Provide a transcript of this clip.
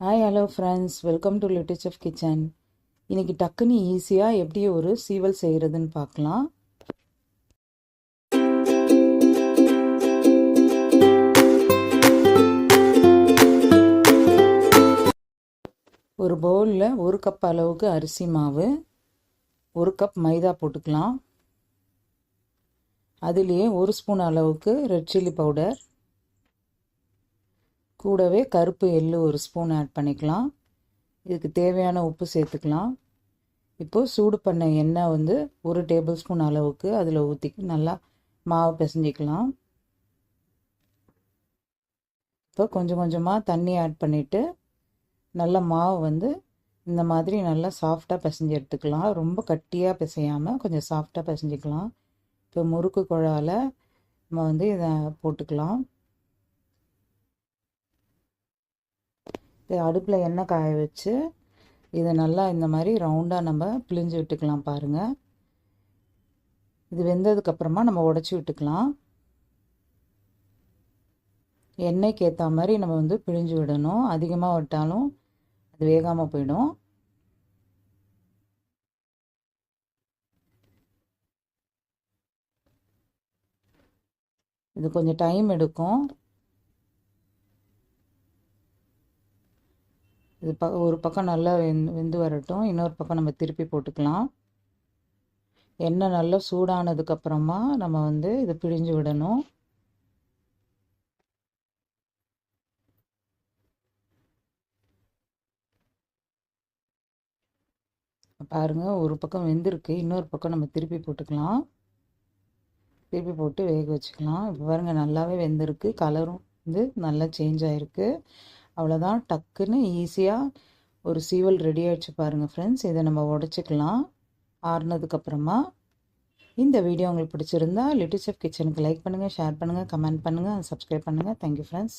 Hi hello friends welcome to little of kitchen இன்னைக்கு டக்குன்னு ஈஸியாக எப்படி ஒரு சீவல் செய்கிறதுன்னு பார்க்கலாம். ஒரு பவுலில் ஒரு கப் அளவுக்கு அரிசி மாவு ஒரு கப் மைதா போட்டுக்கலாம். அதுலேயே ஒரு ஸ்பூன் அளவுக்கு ரெட் சில்லி பவுடர் கூடவே கருப்பு எள்ளு ஒரு ஸ்பூன் ஆட் பண்ணிக்கலாம். இதுக்கு தேவையான உப்பு சேர்த்துக்கலாம். இப்போது சூடு பண்ண எண்ணெய் வந்து ஒரு டேபிள் ஸ்பூன் அளவுக்கு அதில் ஊற்றி நல்லா மாவு பிசைஞ்சிக்கலாம். இப்போ கொஞ்சம் கொஞ்சமாக தண்ணி ஆட் பண்ணிவிட்டு நல்ல மாவு வந்து இந்த மாதிரி நல்லா சாஃப்டாக பிசைஞ்சு எடுத்துக்கலாம். ரொம்ப கட்டியாக பிசையாமல் கொஞ்சம் சாஃப்டாக பிசைஞ்சிக்கலாம். இப்போ முறுக்கு குழாவில் நம்ம வந்து இதை போட்டுக்கலாம். அடுப்பில் எண்ணெய் காய வச்சு இதை நல்லா இந்த மாதிரி ரவுண்டாக நம்ம பிழிஞ்சு விட்டுக்கலாம் பாருங்கள் இது வெந்ததுக்கப்புறமா நம்ம உடச்சி விட்டுக்கலாம். எண்ணெய்க்கு ஏற்ற மாதிரி நம்ம வந்து பிழிஞ்சு விடணும். அதிகமாக விட்டாலும் அது வேகாமல் போயிடும். இது கொஞ்சம் டைம் எடுக்கும். இது ப ஒரு பக்கம் நல்லா வெந் வெந்து வரட்டும். இன்னொரு பக்கம் நம்ம திருப்பி போட்டுக்கலாம். எண்ணெய் நல்லா சூடானதுக்கப்புறமா நம்ம வந்து இதை பிழிஞ்சு விடணும். பாருங்கள் ஒரு பக்கம் வெந்திருக்கு. இன்னொரு பக்கம் நம்ம திருப்பி போட்டுக்கலாம். திருப்பி போட்டு வேக வச்சுக்கலாம். இப்போ பாருங்கள் நல்லாவே வெந்திருக்கு. கலரும் வந்து நல்லா சேஞ்ச் ஆகிருக்கு அவ்வளோதான் டக்குன்னு ஈஸியாக ஒரு சீவல் ரெடி ஆகிடுச்சு பாருங்கள் ஃப்ரெண்ட்ஸ் இதை நம்ம உடச்சிக்கலாம். ஆறுனதுக்கப்புறமா இந்த வீடியோ உங்களுக்கு பிடிச்சிருந்தா லிட்டில் செஃப் கிச்சனுக்கு லைக் பண்ணுங்கள் ஷேர் பண்ணுங்கள் கமெண்ட் பண்ணுங்கள் சப்ஸ்கிரைப் பண்ணுங்கள் தேங்க்யூ ஃப்ரெண்ட்ஸ்